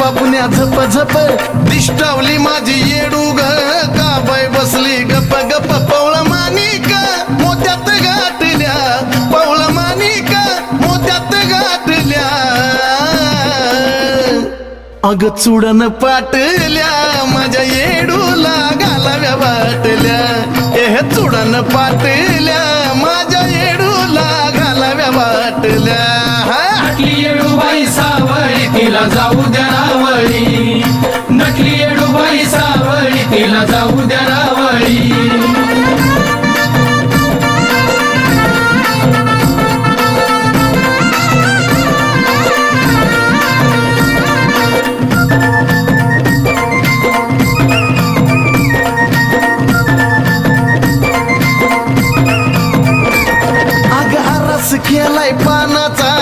बापुन्या झप झप. दिष्टावली माझी येडू ग का बाय बसली गप गप. पवळ मानिक मोत्यात गाठल्या. पवळ मानिक मोत्यात गाठल्या. अग चुडन पाटल्या माझ्या येडूला घालाव्या वाटल्या. एह चुडन पाटल्या माझ्या येडूला घालाव्या वाटल्या. तिला जाऊ द्या रावळी. नकली येडूबाई सावळी तिला जाऊ द्या रावळी. अग केलाय पानाचा